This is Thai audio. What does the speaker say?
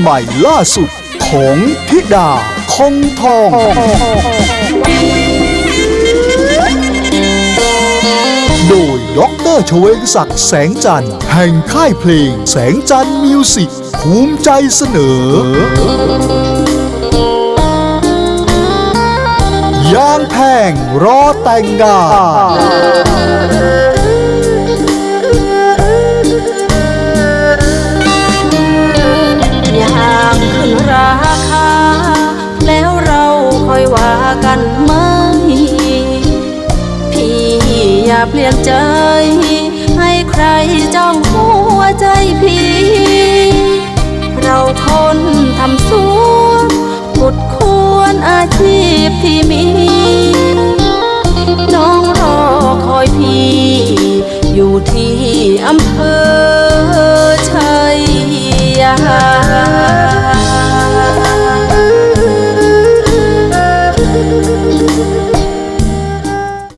ใหม่ล่าสุดของธิดาคงทอง โดยด็อกเตอร์ชเวงศักดิ์แสงจันทร์แห่งค่ายเพลงแสงจันทร์มิวสิกภูมิใจเสนอ ยางแพงรอแต่งงาน ยว่ากันไหม พี่อย่าเปลี่ยนใจ ให้ใครจ้องหัวใจพี่ เราคนทำสวนกุดควรอาชีพที่มี น้องรอคอยพี่ อยู่ที่อำเภอ